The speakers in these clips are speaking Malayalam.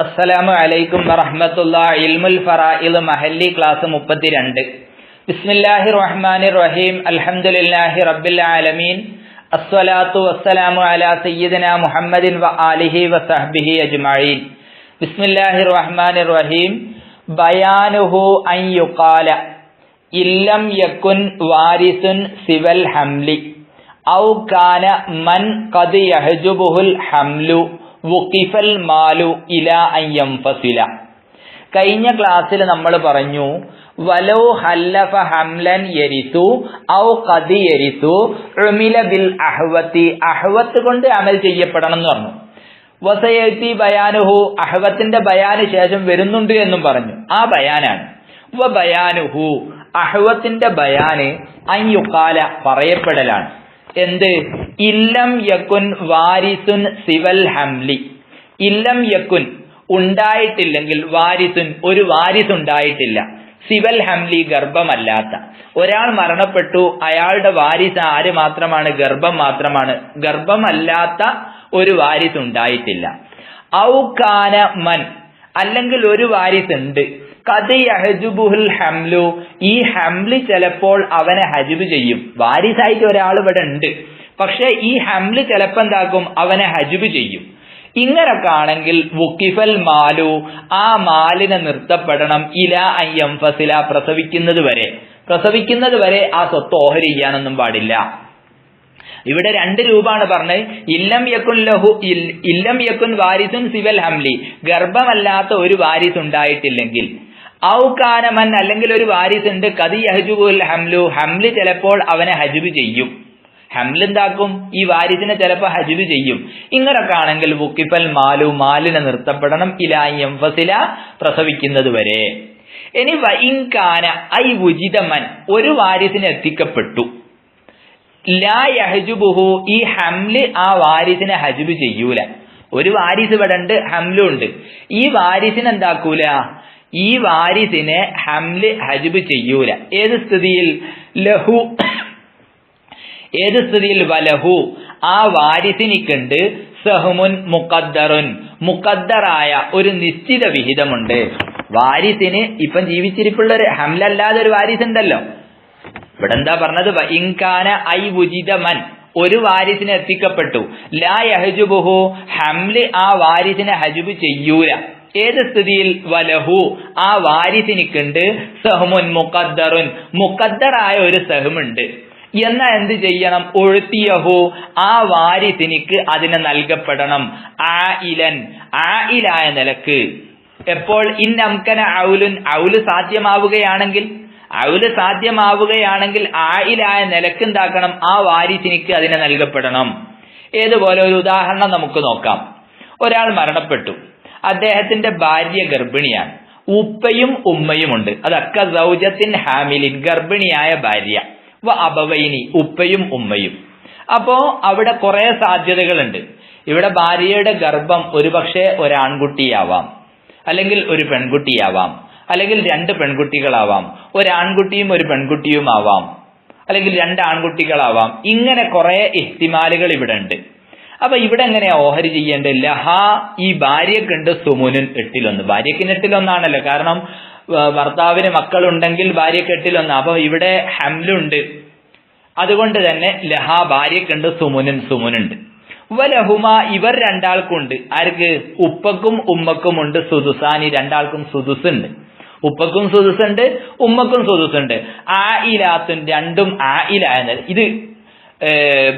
അസ്സലാമു അലൈക്കും വറഹ്മത്തുള്ള ഇൽമുൽ ഫറാഇൽ മഹല്ലി ക്ലാസ് മുപ്പത്തിരണ്ട്. ബിസ്മില്ലാഹി റഹ്മാനി റഹീം അൽഹംദുലില്ലാഹി റബ്ബിൽ ആലമീൻ. അസ്സലാത്തു വസ്സലാമു അലാ സയ്യിദിന മുഹമ്മദിൻ വ ആലിഹി വ സഹ്ബിഹി അജ്മഈൻ. ബിസ്മില്ലാഹി റഹ്മാനി റഹീം ബയാനുഹു അൻ യുഖാല. ഇല്ലം യക്കുൻ വാരിസുൻ സിവൽ ഹംലി. ഔ കാന മൻ ഖദ് യഹ്ജുബുഹുൽ ഹംലു. വുഖിഫൽ മാലു ഇല അയ്യം ഫസില കഴിഞ്ഞ ക്ലാസ്സിൽ നമ്മൾ പറഞ്ഞു വലോ ഹല്ലഫ ഹംലൻ യരിസു ഔ കതി യരിസു ഉമില ബിൽ അഹ്വത്തി അഹ്വത്ത് കൊണ്ട് അമൽ ചെയ്യപ്പെടണം എന്ന് പറഞ്ഞു. വസയത്തി ബയാനുഹു അഹ്വത്തിന്റെ ബയാന് ശേഷം വരുന്നുണ്ട് എന്നും പറഞ്ഞു. ആ ബയാനാണ്. വ ബയാനുഹു അഹ്വത്തിന്റെ ബയാന് അയ്യുക്കാല പറയപ്പെടലാണ്. എന്ത്? ഇല്ലം യക്കുൻ വാരിസുൻ സിവൽ ഹംലി. ഇല്ലം യക്കുൻ ഉണ്ടായിട്ടില്ലെങ്കിൽ വാരിസുൻ ഒരു വാരിസ് ഉണ്ടായിട്ടില്ല. സിവൽ ഹംലി ഗർഭമല്ലാത്ത. ഒരാൾ മരണപ്പെട്ടു അയാളുടെ വാരിസ് ആര് മാത്രമാണ്? ഗർഭം മാത്രമാണ്. ഗർഭമല്ലാത്ത ഒരു വാരിസ് ഉണ്ടായിട്ടില്ല. ഔ കാന മൻ അല്ലെങ്കിൽ ഒരു വാരിസ് ഉണ്ട്. കത് യഹജുബുഹുൽ ഹംലു. ഈ ഹംലി ചിലപ്പോൾ അവനെ ഹജുബ് ചെയ്യും. വാരിസായിട്ട് ഒരാൾ ഇവിടെ ഉണ്ട്. പക്ഷെ ഈ ഹംൽ ചിലപ്പോ എന്താക്കും? അവനെ ഹജുബ് ചെയ്യും. ഇങ്ങനെ കാണെങ്കിൽ വുക്കിഫൽ മാലു ആ മാലിനെ നിർത്തപ്പെടണം. ഇല അയ്യം ഫസില പ്രസവിക്കുന്നത് വരെ. പ്രസവിക്കുന്നത് വരെ ആ സ്വത്ത് ഓഹരി ചെയ്യാനൊന്നും പാടില്ല. ഇവിടെ രണ്ട് രൂപമാണ് പറഞ്ഞത്. ഇല്ലം യക്കുൻ ലഹു ഇല്ലം യക്കുൻ വാരിസുൻ സിവൽ ഹംലി. ഗർഭമല്ലാത്ത ഒരു വാരിസ് ഉണ്ടായിട്ടില്ലെങ്കിൽ. ഔകാനമൻ അല്ലെങ്കിൽ ഒരു വാരിസ് ഉണ്ട്. കതി ഹജുബുൽ ഹംലു. ഹംലി ചിലപ്പോൾ അവനെ ഹജുബ് ചെയ്യും. ഹംൽ എന്താക്കും ഈ വാരിസിനെ ചിലപ്പോൾ ഹജ്ബ് ചെയ്യും. ഇങ്ങനൊക്കെ ആണെങ്കിൽ വുക്കിഫൽ മാലു മാലിനെ നിർത്തപ്പെടണം ഇലായം ഫസില പ്രസവിക്കുന്നത് വരെ. ഇനി വൈകാന ഐ ഉചിതമൻ ഒരു വാരിസിന് എത്തിക്കപ്പെട്ടു. ലാ യഹജുബുഹു ഈ ഹംൽ ആ വാരിസിനെ ഹജ്ബ് ചെയ്യൂല. ഒരു വാരിസ് ഇവിടെ ഉണ്ട് ഹംലും ഉണ്ട്. ഈ വാരിസിനെ എന്താക്കൂല? ഈ വാരിസിനെ ഹംൽ ഹജ്ബ് ചെയ്യൂല. ഏത് സ്ഥിതിയിൽ? ലഹു ഏത് സ്ഥിതിയിൽ വലഹു? ആ വാരിസിനിക്കുണ്ട് സഹുമുൻ മുക്കദ്ദറുൻ മുക്കദ്ദറായ ഒരു നിശ്ചിത വിഹിതമുണ്ട്. വാരിസിന് ഇപ്പം ജീവിച്ചിരിപ്പുള്ള ഒരു ഹംലല്ലാതെ ഒരു വാരിസ് ഉണ്ടല്ലോ. ഇവിടെ എന്താ പറഞ്ഞത്? ഇൻകാന ഐ ഉചിതമൻ ഒരു വാരിസിന് എത്തിക്കപ്പെട്ടു. ലാ യഹജുബുഹു. ഹംൽ ആ വാരിസിനെ ഹജുബ് ചെയ്യൂല. ഏത് സ്ഥിതിയിൽ? വലഹു. ആ വാരിസിനിക്കുണ്ട് സഹമുൻ മുക്കദ്ദറുൻ മുക്കദ്ദറായ ഒരു സഹമുണ്ട്. എന്നാ എന്ത് ചെയ്യണം? ഒഴുത്തിയഹു. ആ വാരിസിനിക്ക് അതിനെ നൽകപ്പെടണം. ആ ഇലൻ ആ ഇലായ നിലയ്ക്ക്. എപ്പോൾ? ഇൻ അംകന ഔലുൻ. ഔൽ സാധ്യമാവുകയാണെങ്കിൽ. ഔൽ സാധ്യമാവുകയാണെങ്കിൽ ആയിലായ നിലയ്ക്ക് എന്താക്കണം? ആ വാരിസിനിക്ക് അതിനെ നൽകപ്പെടണം. ഏതുപോലെ? ഒരു ഉദാഹരണം നമുക്ക് നോക്കാം. ഒരാൾ മരണപ്പെട്ടു. അദ്ദേഹത്തിന്റെ ഭാര്യ ഗർഭിണിയാണ്. ഉപ്പയും ഉമ്മയും ഉമ്മയുമുണ്ട് അക്ക സൗജത്തിൻ ഹാമിലിൻ. ഗർഭിണിയായ ഭാര്യ. വ അബവൈനി ഉപ്പയും ഉമ്മയും. അപ്പോ അവിടെ കുറെ സാധ്യതകളുണ്ട്. ഇവിടെ ഭാര്യയുടെ ഗർഭം ഒരുപക്ഷെ ഒരാൺകുട്ടിയാവാം. അല്ലെങ്കിൽ ഒരു പെൺകുട്ടിയാവാം. അല്ലെങ്കിൽ രണ്ട് പെൺകുട്ടികളാവാം. ഒരാൺകുട്ടിയും ഒരു പെൺകുട്ടിയും ആവാം അല്ലെങ്കിൽ രണ്ട് ആൺകുട്ടികളാവാം. ഇങ്ങനെ കുറെ ഇഹ്തിമാലുകൾ ഇവിടെ ഉണ്ട് അപ്പൊ ഇവിടെ എങ്ങനെയാ ഓഹരി ചെയ്യേണ്ടത്? ലഹ ഈ ഭാര്യക്കുണ്ട് സുമുനുൻ എട്ടിലൊന്ന്. ഭാര്യക്കിന് എട്ടിലൊന്നാണല്ലോ. കാരണം ഭർത്താവിന് മക്കളുണ്ടെങ്കിൽ ഭാര്യ കെട്ടിലൊന്ന്. അപ്പൊ ഇവിടെ ഹംലുണ്ട്. അതുകൊണ്ട് തന്നെ ലഹ ഭാര്യക്കുണ്ട് സുമുനും സുമുനുണ്ട്. വലഹുമ ഇവർ രണ്ടാൾക്കുണ്ട്. ആർക്ക്? ഉപ്പക്കും ഉമ്മക്കും ഉണ്ട് സുദുസാനി രണ്ടാൾക്കും സുദുസുണ്ട്. ഉപ്പക്കും സുദുസുണ്ട് ഉമ്മക്കും സുദുസുണ്ട്. ആ ഇലാത്തും രണ്ടും ആ ഇലായ ഇത്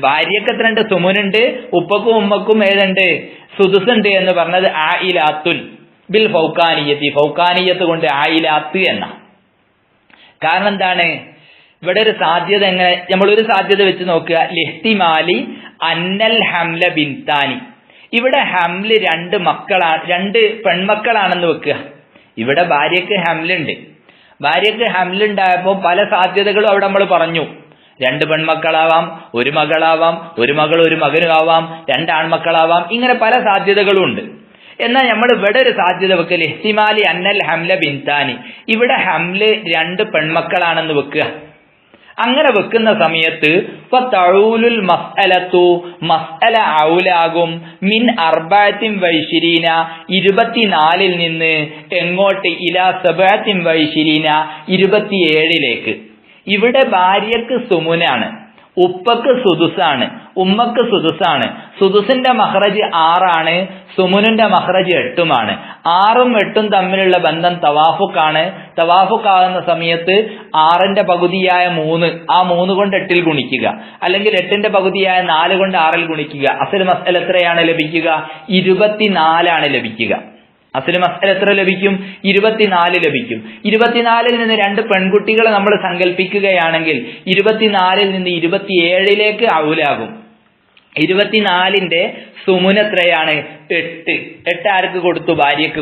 ഭാര്യക്ക് എത്ര ഉണ്ട് സുമുനുണ്ട് ഉപ്പക്കും ഉമ്മക്കും ഏതുണ്ട്? സുദുസുണ്ട് എന്ന് പറഞ്ഞത് ആ ഇലാത്തുൻ ബിൽ ഫൗക്കാനിയത്തി ഫൗക്കാനിയത്ത് കൊണ്ട് ആയിലാത്ത് എന്ന. കാരണം എന്താണ്? ഇവിടെ ഒരു സാധ്യത എങ്ങനെ? നമ്മളൊരു സാധ്യത വെച്ച് നോക്കുക. ലിഹ്തിമാലി അന്നൽ ഹംല ബിൻതാനി. ഇവിടെ ഹംൽ രണ്ട് മക്കളാണ് രണ്ട് പെൺമക്കളാണെന്ന് വെക്കുക. ഇവിടെ ഭാര്യക്ക് ഹംലുണ്ട്. ഭാര്യക്ക് ഹംലുണ്ടായപ്പോൾ പല സാധ്യതകളും അവിടെ നമ്മൾ പറഞ്ഞു. രണ്ട് പെൺമക്കളാവാം ഒരു മകളാവാം ഒരു മകൾ ഒരു മകനും ആവാം രണ്ട് ആൺമക്കളാവാം ഇങ്ങനെ പല സാധ്യതകളും ഉണ്ട് എന്നാൽ നമ്മൾ ഇവിടെ ഒരു സാധ്യത വെക്കൽ. ഇഹ്തിമാലി അന്നൽ ഹംല ബിൻതാനി. ഇവിടെ ഹംൽ രണ്ട് പെൺമക്കളാണെന്ന് വെക്കുക. അങ്ങനെ വെക്കുന്ന സമയത്ത് മസ്അലത്തു മസ്അല ഔലാകും മിൻ അർബാത്തിൻ വൈശിരീന ഇരുപത്തിനാലിൽ നിന്ന് എങ്ങോട്ട് ഇലാ സബാത്തിൻ വൈശിരീന ഇരുപത്തിയേഴിലേക്ക്. ഇവിടെ ഭാര്യക്ക് സുമുനാണ്. ഉപ്പക്ക് സുദുസാണ് ഉമ്മക്ക് സുദുസാണ്. സുദുസിന്റെ മഹ്റജ് ആറാണ് സുമുനിന്റെ മഹ്റജ് എട്ടുമാണ്. ആറും എട്ടും തമ്മിലുള്ള ബന്ധം തവാഫുക്കാണ്. തവാഫുക്കാകുന്ന സമയത്ത് ആറിന്റെ പകുതിയായ മൂന്ന് ആ മൂന്ന് കൊണ്ട് എട്ടിൽ ഗുണിക്കുക. അല്ലെങ്കിൽ എട്ടിന്റെ പകുതിയായ നാല് കൊണ്ട് ആറിൽ ഗുണിക്കുക. അസൽ മസൽ എത്രയാണ് ലഭിക്കുക? ഇരുപത്തിനാലാണ് ലഭിക്കുക. അസൽ മസ്അല എത്ര ലഭിക്കും? ഇരുപത്തിനാല് ലഭിക്കും. ഇരുപത്തിനാലിൽ നിന്ന് രണ്ട് പെൺകുട്ടികളെ നമ്മൾ സങ്കല്പിക്കുകയാണെങ്കിൽ ഇരുപത്തിനാലിൽ നിന്ന് ഇരുപത്തിയേഴിലേക്ക് ഔലാകും ഇരുപത്തിനാലിന്റെ സുമുന എത്രയാണ്? എട്ട്. എട്ട് ആർക്ക് കൊടുത്തു? ഭാര്യക്ക്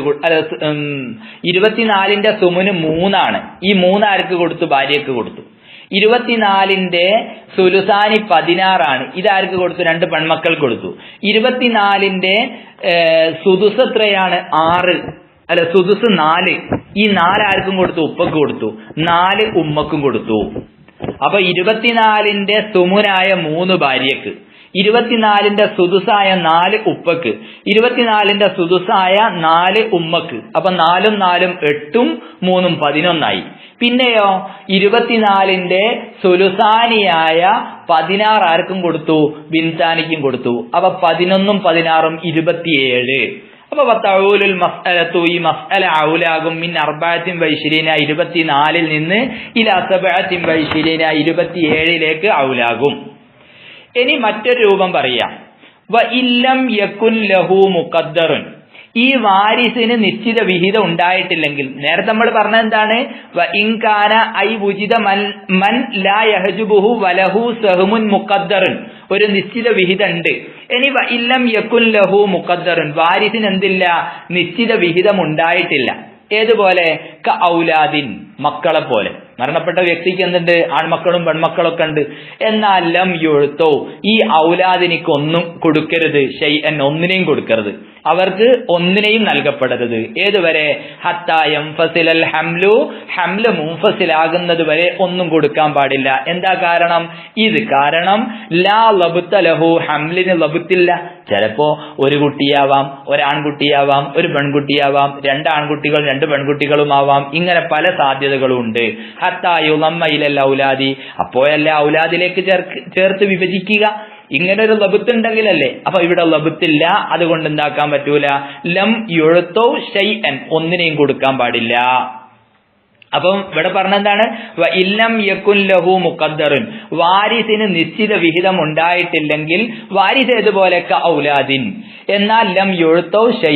ഇരുപത്തിനാലിന്റെ സുമുന് മൂന്നാണ്. ഈ മൂന്ന് ആർക്ക് കൊടുത്തു? ഭാര്യക്ക് കൊടുത്തു. ഇരുപത്തിനാലിന്റെ സുലുസാനി പതിനാറാണ്. ഇതാർക്ക് കൊടുത്തു? രണ്ട് പെൺമക്കൾ കൊടുത്തു. ഇരുപത്തിനാലിന്റെ സുദുസ് എത്രയാണ് ആറ്. അല്ല സുദുസ് നാല്. ഈ നാല് ആർക്കും കൊടുത്തു? ഉപ്പക്ക് കൊടുത്തു. നാല് ഉമ്മക്കും കൊടുത്തു. അപ്പൊ ഇരുപത്തിനാലിന്റെ സുമുനായ മൂന്ന് ഭാര്യക്ക്. ഇരുപത്തിനാലിന്റെ സുദുസായ നാല് ഉപ്പക്ക്. ഇരുപത്തിനാലിന്റെ സുദുസായ നാല് ഉമ്മക്ക്. അപ്പൊ നാലും നാലും എട്ടും മൂന്നും പതിനൊന്നായി. പിന്നെയോ ഇരുപത്തിനാലിന്റെ സുലുസാനിയായ പതിനാറ് ആർക്കും കൊടുത്തു? ബിൻസാനിക്കും കൊടുത്തു. അപ്പൊ പതിനൊന്നും പതിനാറും ഇരുപത്തിയേഴ്. അപ്പൊ വത്തഊലുൽ മസ്അലത്തു ഈ മസ്അല ഔലാകും. മിൻ അർബാത്തിൻ വൈശിരീന ഇരുപത്തിനാലിൽ നിന്ന് ഇലാ സബഅത്തിൻ വൈശിരീന ഇരുപത്തിയേഴിലേക്ക് ഔലാകും. ഇനി മറ്റൊരു രൂപം പറയാം. വ ഇല്ലം യക്കുൻ ലഹു മുഖദ്ദറുൻ. ഈ വാരിസിന് നിശ്ചിത വിഹിതം ഉണ്ടായിട്ടില്ലെങ്കിൽ നേരത്തെ നമ്മൾ പറഞ്ഞ എന്താണ്? ഇൻകാന ഐ ഉചിത മൻ ലാ വലഹു സഹമുൻ മുഖദ്ദറുൻ. ഒരു നിശ്ചിത വിഹിതം ഉണ്ട് ഇനി ഇല്ലം യക്കുൻ ലഹു മുഖദ്ദറുൻ. വാരിസിന് എന്തില്ല? നിശ്ചിത വിഹിതം ഉണ്ടായിട്ടില്ല. ഏതുപോലെ? ക ഔലാദിൻ മക്കളെ പോലെ മരണപ്പെട്ട വ്യക്തിക്ക് എന്തുണ്ട്? ആൺമക്കളും പെൺമക്കളൊക്കെ ഉണ്ട്. എന്നാൽ ലം യുഴുത്തോ ഈ ഔലാദിനിക്ക് ഒന്നും കൊടുക്കരുത്. ശൈഅൻ ഒന്നിനെയും കൊടുക്കരുത്. അവർക്ക് ഒന്നിനെയും നൽകപ്പെടരുത്. ഏതുവരെ? ഹത്തായം ഫസിലൽ ഹംലു ഹംൽ മുംഫസിലാകുന്നത് വരെ ഒന്നും കൊടുക്കാൻ പാടില്ല. എന്താ കാരണം? ഇത് കാരണം ലാ ലബുത്ത ലഹു ഹംലിന് ലബുത്തില്ല. ചിലപ്പോ ഒരു കുട്ടിയാവാം ഒരാൺകുട്ടിയാവാം ഒരു പെൺകുട്ടിയാവാം രണ്ട് ആൺകുട്ടികൾ രണ്ട് പെൺകുട്ടികളുമാവാം. ഇങ്ങനെ പല സാധ്യതകളും ഉണ്ട്. ഔലാദി. അപ്പോഴല്ലേ ഔലാദിലേക്ക് ചേർത്ത് വിഭജിക്കുക? ഇങ്ങനെ ഒരു ലബുത്ത് ഉണ്ടെങ്കിലല്ലേ അപ്പൊ ഇവിടെ ലബുത്തില്ല അതുകൊണ്ട് എന്താക്കാൻ പറ്റൂല? ലം എഴുത്തോ ഷൈ എൻ ഒന്നിനെയും കൊടുക്കാൻ പാടില്ല. അപ്പം ഇവിടെ പറഞ്ഞെന്താണ് ഇല്ലം യക്കുൻ ലഹു മുഖദ്ദറുൻ. വാരിസിന് നിശ്ചിത വിഹിതം ഉണ്ടായിട്ടില്ലെങ്കിൽ വാരിസ് ഏതുപോലെ ഔലാദിൻ. എന്നാൽ ലം യുഴുത്തോ ഷൈ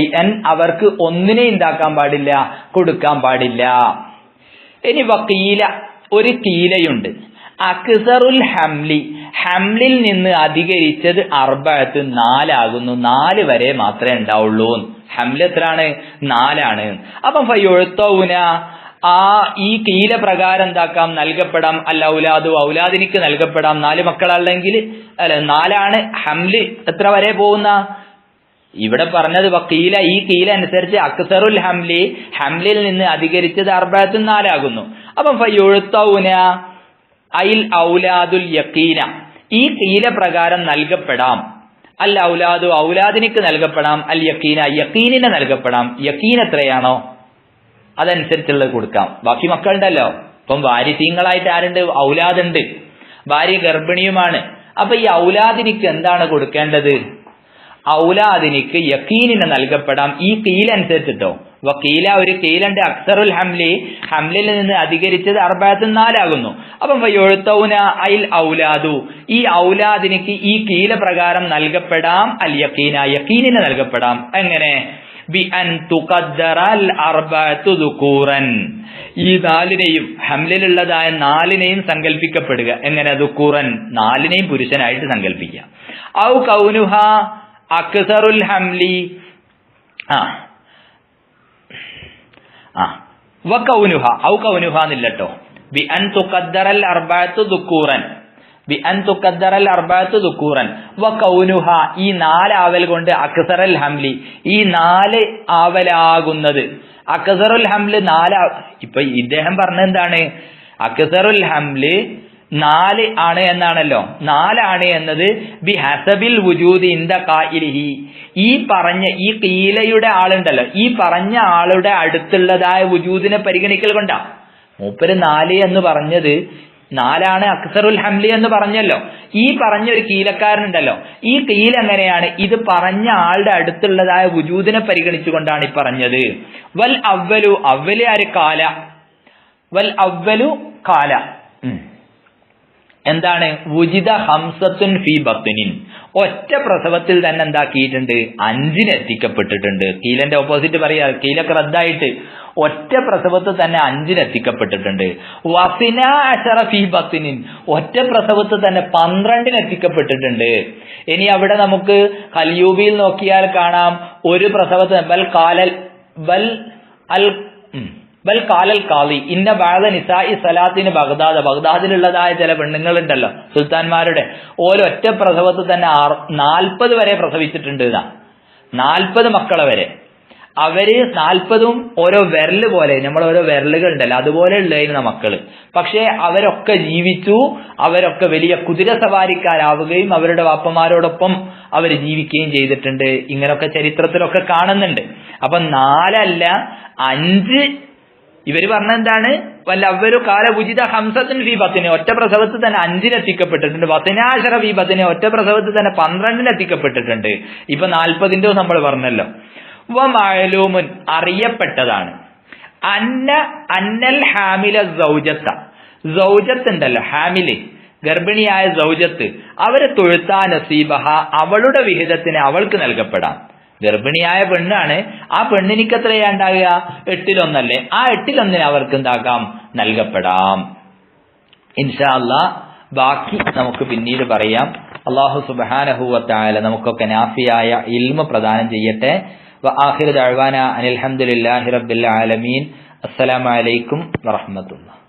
അവർക്ക് ഒന്നിനെ ഉണ്ടാക്കാൻ പാടില്ല കൊടുക്കാൻ പാടില്ല. ഇനി വക്കീല ഒരു കീലയുണ്ട്. അക്സറുൽ ഹംലി ഹംലിൽ നിന്ന് അധികരിച്ചത് അർബത്ത് നാലാകുന്നു. നാല് വരെ മാത്രമേ ഉണ്ടാവുള്ളൂ. ഹംലി എത്രയാണ്? നാലാണ്. അപ്പം ഫയ്യൊഴുത്തൗന ആ ഈ കീല പ്രകാരം എന്താക്കാം? നൽകപ്പെടാം. അല്ല ഔലാദു ഔലാദിനിക്ക് നൽകപ്പെടാം. നാല് മക്കളല്ലെങ്കിൽ അല്ല നാലാണ് ഹംലി എത്ര വരെ പോകുന്ന? ഇവിടെ പറഞ്ഞത് കീല ഈ കീല അനുസരിച്ച് അക്സറുൽ ഹംലി ഹംലിൽ നിന്ന് അധികരിച്ചത് അർബത്തും നാലാകുന്നു. അപ്പം ഫയൊഴുത്തൗന ഐൽ ഔലാദുൽ യക്കീന. ഈ കീല പ്രകാരം നൽകപ്പെടാം. അൽ ഔലാദു ഔലാദിനിക്ക് നൽകപ്പെടാം അൽ യക്കീന യക്കീനിന് നൽകപ്പെടാം. യക്കീൻ എത്രയാണോ അതനുസരിച്ചുള്ളത് കൊടുക്കാം. ബാക്കി മക്കളുണ്ടല്ലോ. ഇപ്പം വാരിസീങ്ങളായിട്ട് ആരുണ്ട്? ഔലാദുണ്ട്. ഭാര്യ ഗർഭിണിയുമാണ്. അപ്പൊ ഈ ഔലാദിനിക്ക് എന്താണ് കൊടുക്കേണ്ടത്? ഔലാദിനിക്ക് യക്കീനിന് നൽകപ്പെടാം. ഈ കീലനുസരിച്ചിട്ടോ വക്കീല ഒരു കീലുണ്ട്. അക്സറുൽ ഹംലി ഹംലിൽ നിന്ന് അധികരിച്ചത് അർബാത്തിൽ നാലാകുന്നു. അപ്പം വയ്യൊഴുത്തൗന ഐൽ ഔലാദു. ഈ ഔലാദിനിക്ക് ഈ കീല പ്രകാരം നൽകപ്പെടാം. അൽ യക്കീന യക്കീനിന് നൽകപ്പെടാം. എങ്ങനെ? ബി അൻ തുഖദ്ദറൽ ദുകൂറൻ ഈ നാലിനെയും ഹംലിലുള്ളതായ നാലിനെയും സങ്കല്പിക്കപ്പെടുക എങ്ങനെ? ദുക്കൂറൻ നാലിനെയും പുരുഷനായിട്ട് സങ്കല്പിക്കുക ഔ കൗനുഹ അക്സറുൽ ഹംലി. ആ. ആ. വ കൗനുഹ. ഔ കൗനുഹ എന്നില്ലട്ടോ. Be an തുഖദ്ദറൽ അർബഅത്തു ദുക്കൂറൻ. Be an തുഖദ്ദറൽ അർബഅത്തു ദുക്കൂറൻ. വ കൗനുഹ. ഈ നാല് ആവൽ കൊണ്ട് അക്സറൽ ഹംലി. ഈ നാല് ആവലാകുന്നത്. അക്സറുൽ ഹംൽ നാല് ഇപ്പൊ ഇദ്ദേഹം പറഞ്ഞ എന്താണ്? അക്സറുൽ ഹംൽ നാല് ആണ് എന്നാണല്ലോ. നാലാണ് എന്നത് ബി ഹസബിൽ വുജൂദ് ഇന്ത കായിലിഹി ഈ പറഞ്ഞ ഈ കീലയുടെ ആളുണ്ടല്ലോ. ഈ പറഞ്ഞ ആളുടെ അടുത്തുള്ളതായ വുജൂദിനെ പരിഗണിക്കൽ കൊണ്ടാ. മൂപ്പര് നാല് എന്ന് പറഞ്ഞത് നാലാണ് അക്സറുൽ ഹംലി എന്ന് പറഞ്ഞല്ലോ. ഈ പറഞ്ഞ ഒരു കീലക്കാരനുണ്ടല്ലോ. ഈ കീൽ എങ്ങനെയാണ്? ഇത് പറഞ്ഞ ആളുടെ അടുത്തുള്ളതായ വുജൂദിനെ പരിഗണിച്ചുകൊണ്ടാണ് ഈ പറഞ്ഞത്. വൽ അവലു അവൽ ആര് കാല? വൽ അവലു കാല. എന്താണ്? ഉചിത ഹംസത്തുൻ ഫി ബത്തുനിൻ. ഒറ്റ പ്രസവത്തിൽ തന്നെ എന്താക്കിയിട്ടുണ്ട്? അഞ്ചിന് എത്തിക്കപ്പെട്ടിട്ടുണ്ട്. കീലന്റെ ഓപ്പോസിറ്റ് പറയാ കീലൊക്കെ റദ്ദായിട്ട്. ഒറ്റ പ്രസവത്തിൽ തന്നെ അഞ്ചിന് എത്തിക്കപ്പെട്ടിട്ടുണ്ട്. വസിന അഷറ ഫി ബത്തിനിൻ. ഒറ്റ പ്രസവത്തിൽ തന്നെ പന്ത്രണ്ടിന് എത്തിക്കപ്പെട്ടിട്ടുണ്ട്. ഇനി അവിടെ നമുക്ക് കലിയൂബിയിൽ നോക്കിയാൽ കാണാം. ഒരു പ്രസവത്തിൽ ബൽ കാലൽ ബൽ അൽ. ബൽ കാലൽ കാളി ഇന്ന ബാദ നിസായി സലാത്തിന് ബഗ്ദാദ് ബഗ്ദാദിലുള്ളതായ ചില പെണ്ണുങ്ങളുണ്ടല്ലോ സുൽത്താൻമാരുടെ. ഓരൊറ്റ പ്രസവത്തിൽ തന്നെ നാൽപ്പത് വരെ പ്രസവിച്ചിട്ടുണ്ട് ഇതാ. നാൽപ്പത് മക്കളെ വരെ. അവർ നാൽപ്പതും ഓരോ വിരൽ പോലെ നമ്മൾ ഓരോ വിരലുകൾ ഉണ്ടല്ലോ അതുപോലെ ഉള്ളതായിരുന്നു മക്കൾ. പക്ഷേ അവരൊക്കെ ജീവിച്ചു അവരൊക്കെ വലിയ കുതിര സവാരിക്കാരാവുകയും അവരുടെ വാപ്പമാരോടൊപ്പം അവർ ജീവിക്കുകയും ചെയ്തിട്ടുണ്ട്. ഇങ്ങനൊക്കെ ചരിത്രത്തിലൊക്കെ കാണുന്നുണ്ട്. അപ്പൊ നാലല്ല അഞ്ച് ഇവർ പറഞ്ഞ എന്താണ്? വല്ല അവരു കാല ഉചിത ഹംസത്തിന് ഫി ബത്തിന് ഒറ്റ പ്രസവത്തിൽ തന്നെ അഞ്ചിനെത്തിക്കപ്പെട്ടിട്ടുണ്ട് എത്തിക്കപ്പെട്ടിട്ടുണ്ട്. ഫി ബത്തിന് ഒറ്റ പ്രസവത്തിൽ തന്നെ പന്ത്രണ്ടിനെത്തിക്കപ്പെട്ടിട്ടുണ്ട് ഇപ്പൊ നാൽപ്പതിന്റെ നമ്മൾ പറഞ്ഞല്ലോ. വമായലൂമുൻ അറിയപ്പെട്ടതാണ്. അന്ന അന്നൽ ഹാമില സൗജത്ത. സൗജത്ത് ഉണ്ടല്ലോ ഹാമിൽ. ഗർഭിണിയായ സൗജത്ത്. അവരെ തൊഴുത്താ നസീബഹ അവളുടെ വിഹിതത്തിന് അവൾക്ക് നൽകപ്പെടാം. ഗർഭിണിയായ പെണ്ണാണ്. ആ പെണ്ണിനിക്ക് എത്രയാ ഉണ്ടാകുക എട്ടിലൊന്നല്ലേ. ആ എട്ടിലൊന്നിന് അവർക്ക് എന്താകാം? നൽകപ്പെടാം. ഇൻഷാ അല്ലാ ബാക്കി നമുക്ക് പിന്നീട് പറയാം. അള്ളാഹു സുബാനഹുവത്തായ നമുക്കൊക്കെ നാഫിയായ ഇൽമ പ്രദാനം ചെയ്യട്ടെ. റബ്ബിൽ ആലമീൻ. അസ്സലാമു അലൈക്കും വറഹ്മത്തുള്ളാഹി.